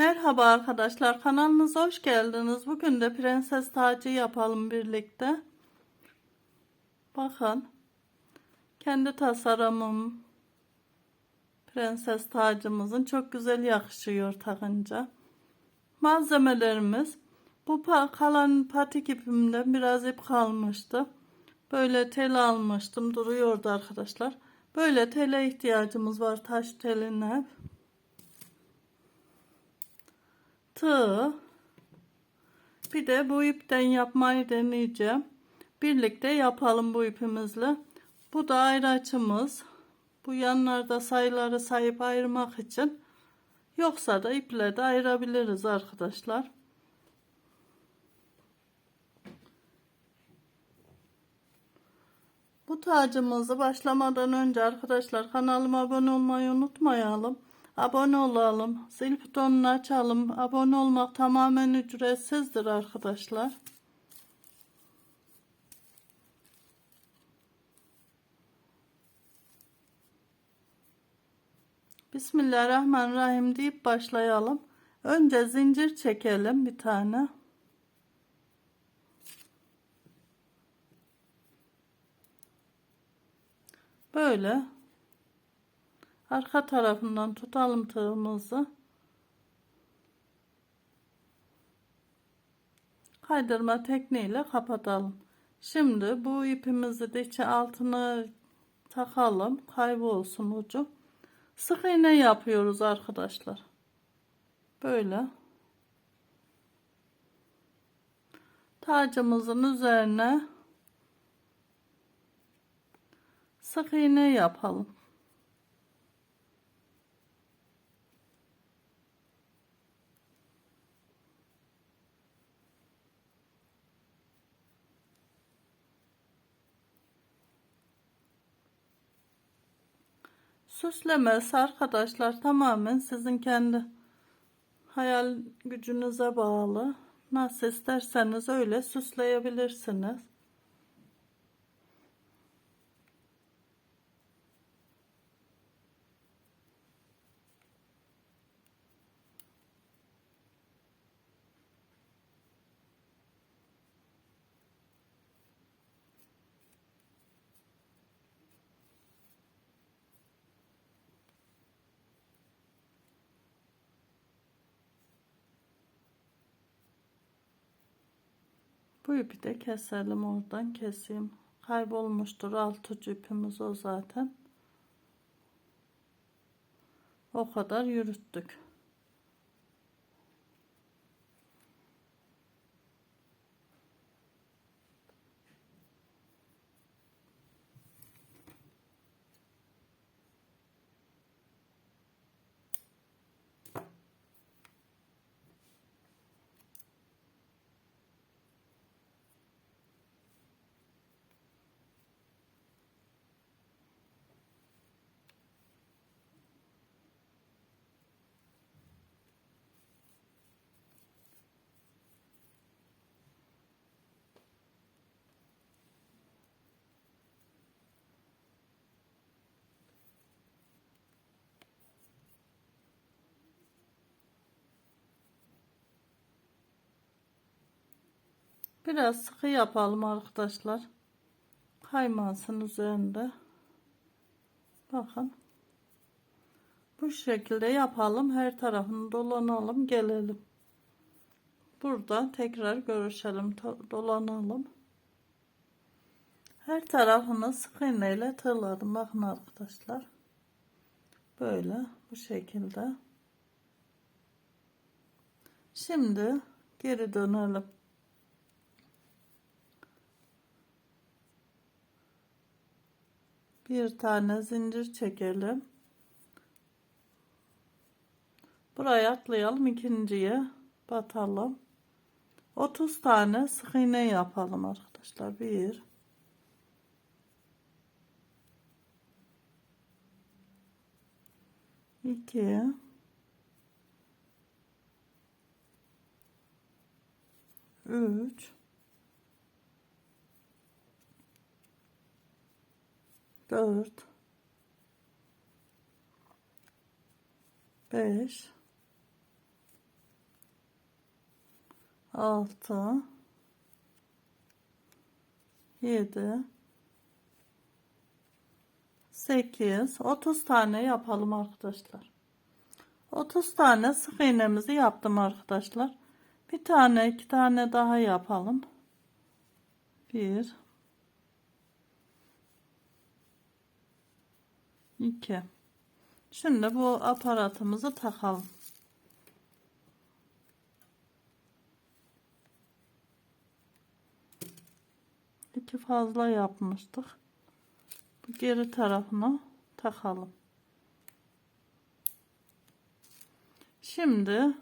Merhaba arkadaşlar kanalımıza hoş geldiniz. Bugün de prenses tacı yapalım birlikte. Bakın. Kendi tasarımım. Prenses tacımızın çok güzel yakışıyor takınca. Malzemelerimiz bu kalan patik ipimden biraz ip kalmıştı. Böyle tel almıştım duruyordu arkadaşlar. Böyle tele ihtiyacımız var taş teline. Tığ. Bir de bu ipten yapmayı deneyeceğim. Birlikte yapalım bu ipimizle. Bu da ayraçımız. Bu yanlarda sayıları sayıp ayırmak için. Yoksa da iple de ayırabiliriz arkadaşlar. Bu tacımızı başlamadan önce arkadaşlar kanalıma abone olmayı unutmayalım. Abone olalım. Zil butonunu açalım. Abone olmak tamamen ücretsizdir arkadaşlar. Bismillahirrahmanirrahim deyip başlayalım. Önce zincir çekelim bir tane. Böyle arka tarafından tutalım tığımızı. Kaydırma tekniğiyle kapatalım. Şimdi bu ipimizi de içe altına takalım. Kaybolsun ucu. Sık iğne yapıyoruz arkadaşlar. Böyle. Tacımızın üzerine sık iğne yapalım. Süslemesi arkadaşlar tamamen sizin kendi hayal gücünüze bağlı. Nasıl isterseniz öyle süsleyebilirsiniz. Bu ipi de keselim oradan keseyim. Kaybolmuştur alt ucu ipimiz o zaten. O kadar yürüttük. Biraz sıkı yapalım arkadaşlar. Kaymasın üzerinde. Bakın. Bu şekilde yapalım. Her tarafını dolanalım. Gelelim. Burada tekrar görüşelim. Dolanalım. Her tarafını sık iğneyle tırladım. Bakın arkadaşlar. Böyle bu şekilde. Şimdi geri dönelim. Bir tane zincir çekelim. Buraya atlayalım ikinciye batalım. 30 tane sık iğne yapalım arkadaşlar. Bir. İki. Üç dört. Beş. 6 7 8 30 tane yapalım arkadaşlar. 30 tane sık iğnemizi yaptım arkadaşlar. Bir tane iki tane daha yapalım. 1 2 şimdi bu aparatımızı takalım iki fazla yapmıştık. Bu geri tarafına takalım. Şimdi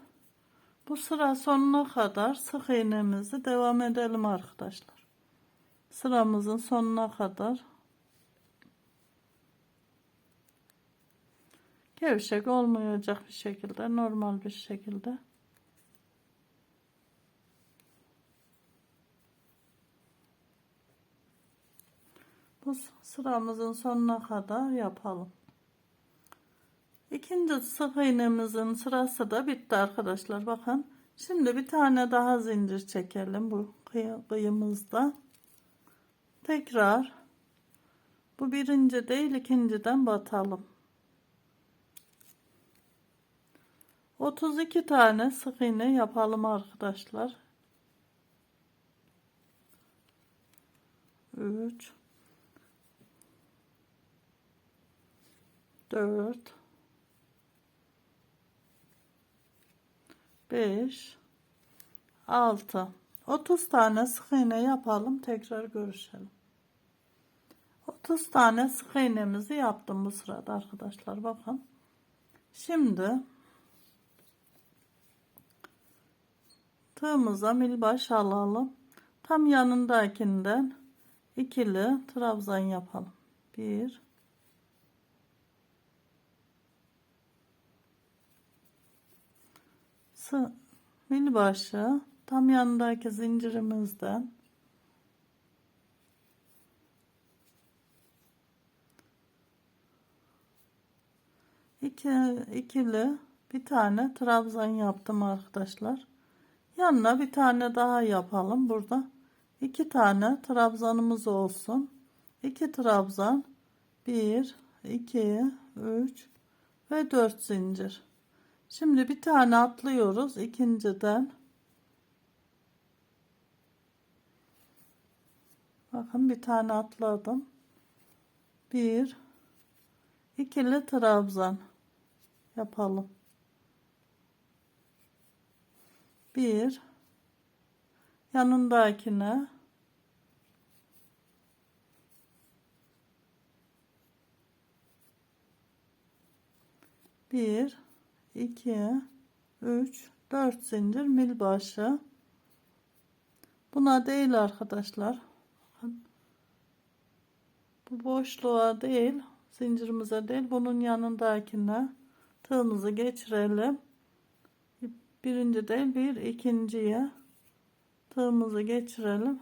bu sıra sonuna kadar sık iğnemizi devam edelim arkadaşlar. Sıramızın sonuna kadar gevşek olmayacak bir şekilde normal bir şekilde bu sıramızın sonuna kadar yapalım. İkinci sık iğnemizin sırası da bitti arkadaşlar. Bakın. Şimdi bir tane daha zincir çekelim bu kıy kıyımızda. Tekrar bu birinci değil ikinciden batalım. 32 tane sık iğne yapalım arkadaşlar. 3 4 5 6 30 tane sık iğne yapalım tekrar görüşelim. 30 tane sık iğnemizi yaptım bu sırada arkadaşlar bakın. Şimdi tığımıza milbaş alalım tam yanındakinden ikili trabzan yapalım. 1 mil başı tam yanındaki zincirimizden iki ikili bir tane trabzan yaptım arkadaşlar yanına bir tane daha yapalım burada iki tane trabzanımız olsun iki trabzan bir iki üç ve dört zincir Şimdi bir tane atlıyoruz ikinciden. Bakın bir tane atladım. Bir ikili trabzan yapalım. Bir. Yanındakine. Bir 2 3 4 zincir mil başı buna değil arkadaşlar. Bu boşluğa değil zincirimize değil bunun yanındakine tığımızı geçirelim birinci değil bir ikinciye tığımızı geçirelim.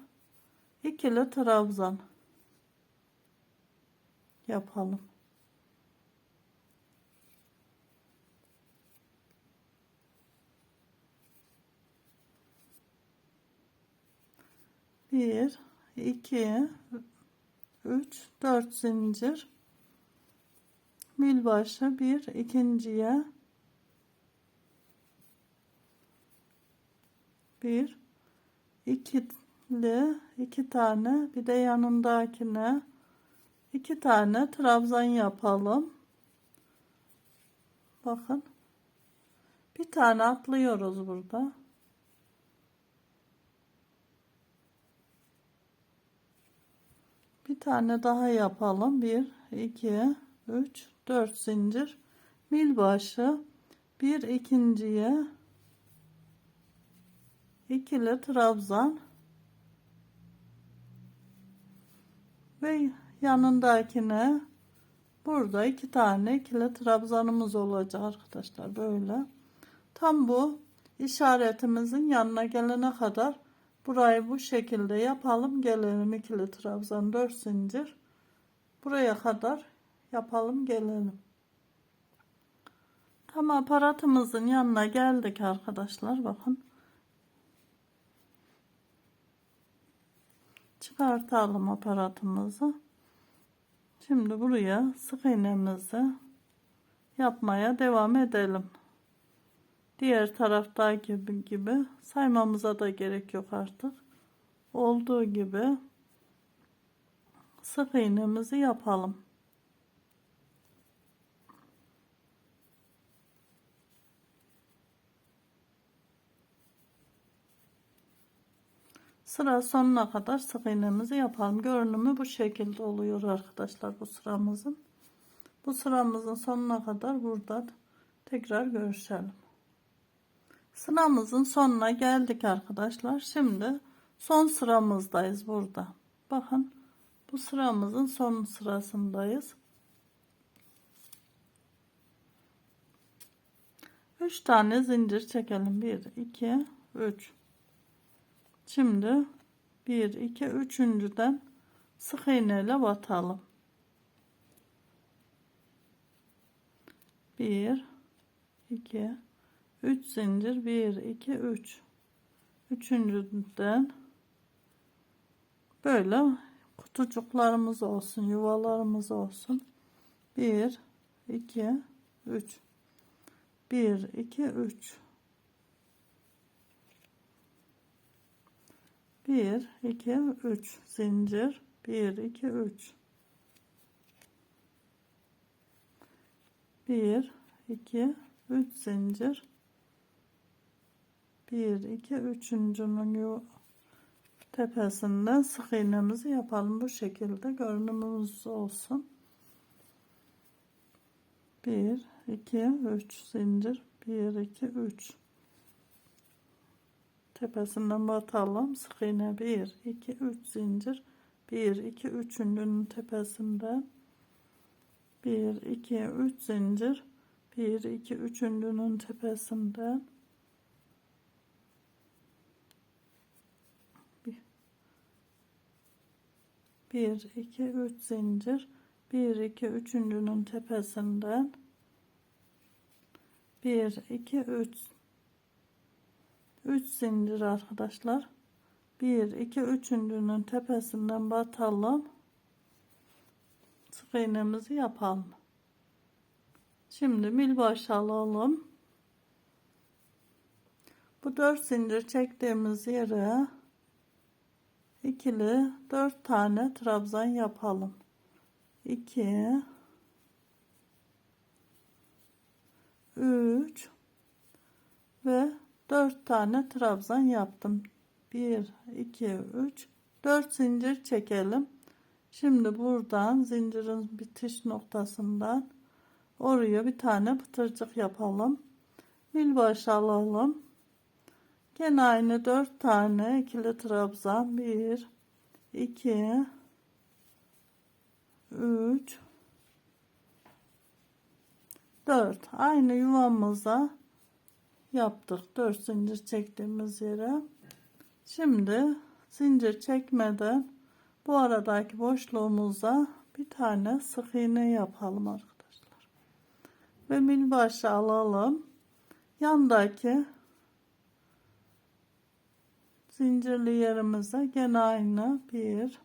İkili trabzan yapalım. Bir iki üç dört zincir. Mil başı bir ikinciye bir ikili iki tane. Bir de yanındakine iki tane trabzan yapalım. Bakın. Bir tane atlıyoruz burada. Bir tane daha yapalım. 1 2 3 4 zincir. Mil başı bir ikinciye ikili trabzan ve yanındakine burada iki tane ikili trabzanımız olacak arkadaşlar böyle tam bu işaretimizin yanına gelene kadar Burayı bu şekilde yapalım. Gelelim ikili trabzan 4 zincir. Buraya kadar yapalım gelelim. Tam aparatımızın yanına geldik arkadaşlar. Bakın. Çıkartalım aparatımızı. Şimdi buraya sık iğnemizi yapmaya devam edelim. Diğer taraftaki gibi, gibi saymamıza da gerek yok artık. Olduğu gibi sık iğnemizi yapalım. Sıra sonuna kadar sık iğnemizi yapalım. Görünümü bu şekilde oluyor arkadaşlar bu sıramızın. Bu sıramızın sonuna kadar burada tekrar görüşelim. Sıramızın sonuna geldik arkadaşlar. Şimdi son sıramızdayız burada. Bakın bu sıramızın son sırasındayız. 3 tane zincir çekelim. 1 2 3 Şimdi 1 2 üçüncüden sık iğne ile batalım. 1 2 3 zincir. 1 2 3 üçüncüden böyle kutucuklarımız olsun yuvalarımız olsun. 1 2 3 1 2 3 1 2 3 zincir. 1 2 3 1 2 3 zincir. 1 2 üçüncünün tepesinden sık iğnemizi yapalım. Bu şekilde görünümümüz olsun. 1 2 3 zincir. 1 2 3 tepesinden batalım. Sık iğne 1 2 3 zincir. 1 2 üçüncünün tepesinden. 1 2 3 zincir. 1 2 üçüncünün tepesinden. 1 2 3 zincir. 1 2 üçüncünün tepesinden. 1 2 3 3 zincir arkadaşlar. 1 2 üçüncünün tepesinden batalım. Sık iğnemizi yapalım. Şimdi mil başı alalım. Bu 4 zincir çektiğimiz yere ikili 4 tane trabzan yapalım. 2 3 ve 4 tane trabzan yaptım. 1 2 3 4 zincir çekelim. Şimdi buradan zincirin bitiş noktasından oraya bir tane pıtırcık yapalım. Mil başı alalım. Gene aynı 4 tane ikili trabzan. 1 2 3 4 aynı yuvamıza yaptık. 4 zincir çektiğimiz yere. Şimdi zincir çekmeden bu aradaki boşluğumuza bir tane sık iğne yapalım arkadaşlar. Ve mil başı alalım. Yandaki zincirli yerimize gene aynı. 1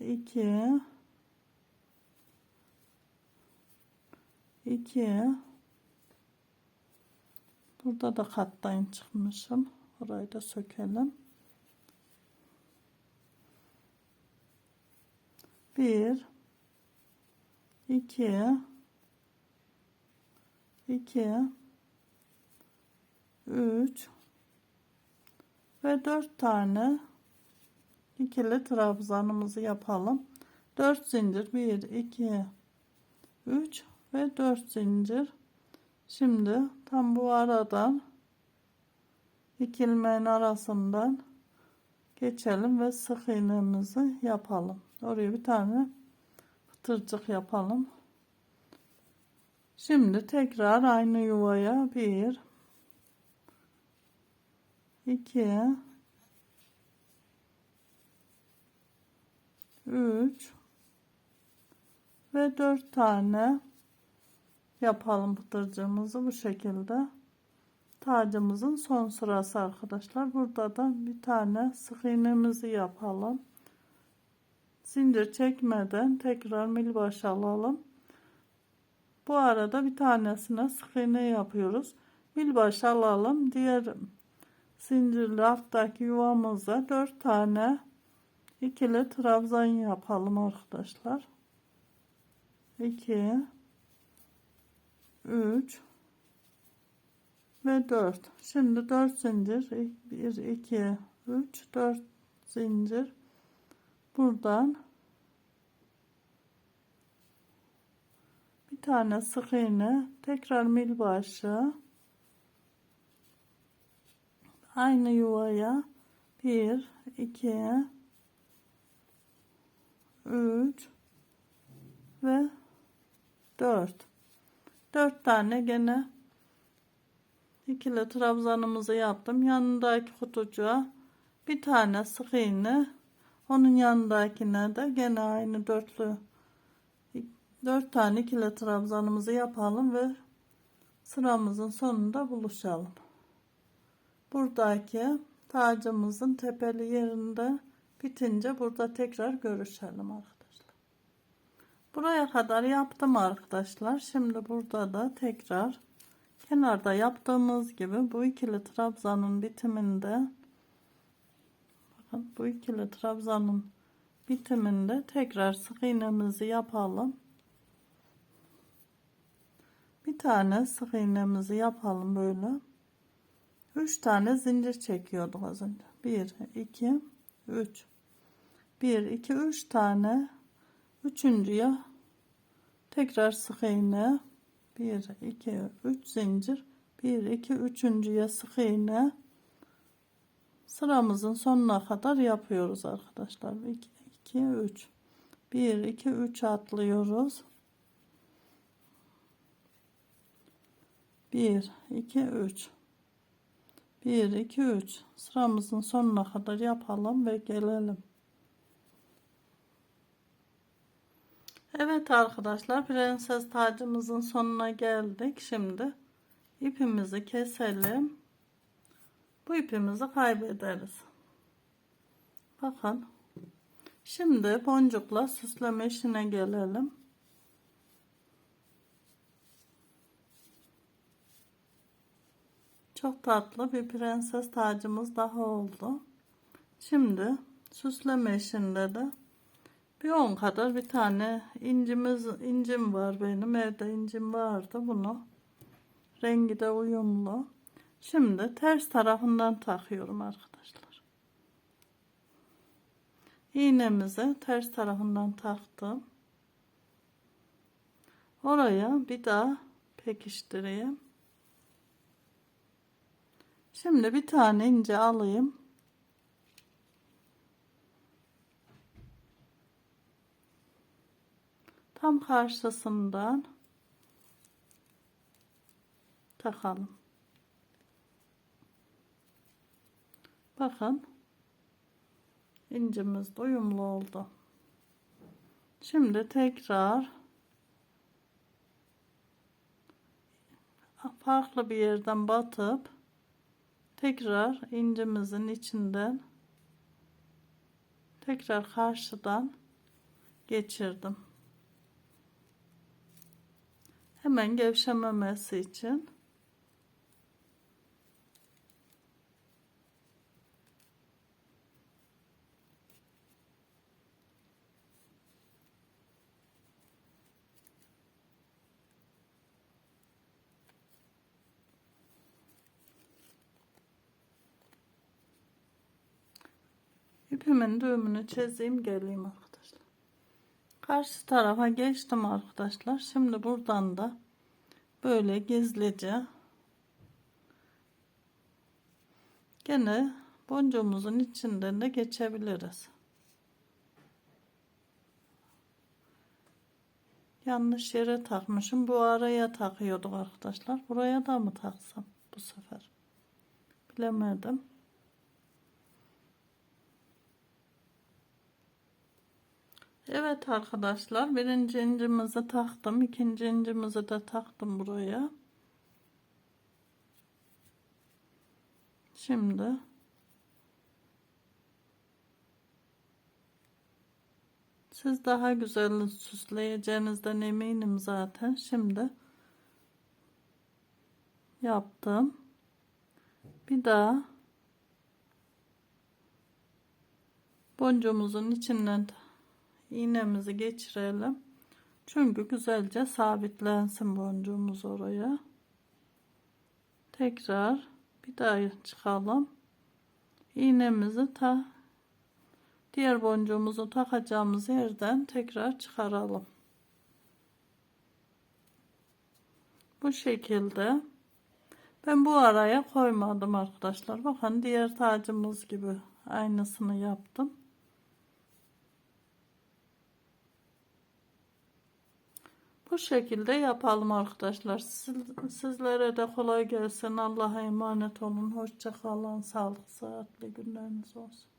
2 2 burada da katlayın çıkmışım. Orayı da sökelim. 1 2 2 3 ve 4 tane ikili trabzanımızı yapalım. 4 zincir 1 2 3 ve 4 zincir şimdi tam bu aradan iki ilmeğin arasından geçelim ve sık iğnemizi yapalım. Oraya bir tane pıtırcık yapalım. Şimdi tekrar aynı yuvaya bir 2 3 ve 4 tane yapalım pıtırcığımızı bu şekilde tacımızın son sırası arkadaşlar burada da bir tane sık iğnemizi yapalım zincir çekmeden tekrar mil başı alalım. Bu arada bir tanesine sık iğne yapıyoruz. Mil başı alalım. Diğer zincirli alttaki yuvamıza 4 tane ikili trabzan yapalım arkadaşlar. 2 3 ve 4 şimdi 4 zincir. 1 2 3 4 zincir. Buradan bir tane sık iğne tekrar mil başı aynı yuvaya 1 2 3 ve 4 4 tane gene ikili trabzanımızı yaptım yanındaki kutucuğa bir tane sık iğne onun yanındakine de gene aynı dörtlü 4 tane ikili trabzanımızı yapalım ve sıramızın sonunda buluşalım buradaki tacımızın tepeli yerinde bitince burada tekrar görüşelim arkadaşlar. Buraya kadar yaptım arkadaşlar. Şimdi burada da tekrar kenarda yaptığımız gibi bu ikili trabzanın bitiminde bakın bu ikili trabzanın bitiminde tekrar sık iğnemizi yapalım. Bir tane sık iğnemizi yapalım böyle. 3 tane zincir çekiyorduk az önce. 1 2 3 1 2 3 tane üçüncüye tekrar sık iğne 1 2 3 zincir. 1 2 üçüncüye sık iğne sıramızın sonuna kadar yapıyoruz arkadaşlar. 2 2 3 1 2 3 atlıyoruz. 1 2 3 1 2 3 sıramızın sonuna kadar yapalım ve gelelim Evet arkadaşlar prenses tacımızın sonuna geldik. Şimdi ipimizi keselim. Bu ipimizi kaybederiz. Bakın. Şimdi boncukla süsleme işine gelelim. Çok tatlı bir prenses tacımız daha oldu. Şimdi süsleme işinde de bir 10 kadar bir tane incimiz incim var benim evde incim vardı bunu rengi de uyumlu. Şimdi ters tarafından takıyorum arkadaşlar. İğnemizi ters tarafından taktım. Oraya bir daha pekiştireyim. Şimdi bir tane ince alayım. Tam karşısından takalım. Bakın incimiz uyumlu oldu. Şimdi tekrar farklı bir yerden batıp tekrar incimizin içinden tekrar karşıdan geçirdim. Hemen gevşememesi için ipimin düğümünü çizeyim geleyim arkadaşlar. Karşı tarafa geçtim arkadaşlar. Şimdi buradan da böyle gizlice gene boncuğumuzun içinden de geçebiliriz. Yanlış yere takmışım. Bu araya takıyorduk arkadaşlar. Buraya da mı taksam bu sefer? Bilemedim. Evet arkadaşlar birinci incimizi taktım. ikinci incimizi de taktım buraya. Şimdi Siz daha güzel süsleyeceğinizden eminim zaten. Şimdi yaptım. Bir daha boncuğumuzun içinden iğnemizi geçirelim. Çünkü güzelce sabitlensin boncuğumuz oraya. Tekrar bir daha çıkalım. İğnemizi ta diğer boncuğumuzu takacağımız yerden tekrar çıkaralım. Bu şekilde. Ben bu araya koymadım arkadaşlar. Bakın diğer tacımız gibi aynısını yaptım. Bu şekilde yapalım arkadaşlar. Siz- Sizlere de kolay gelsin. Allah'a emanet olun. Hoşça kalın. Sağlık, sıhhatli günleriniz olsun.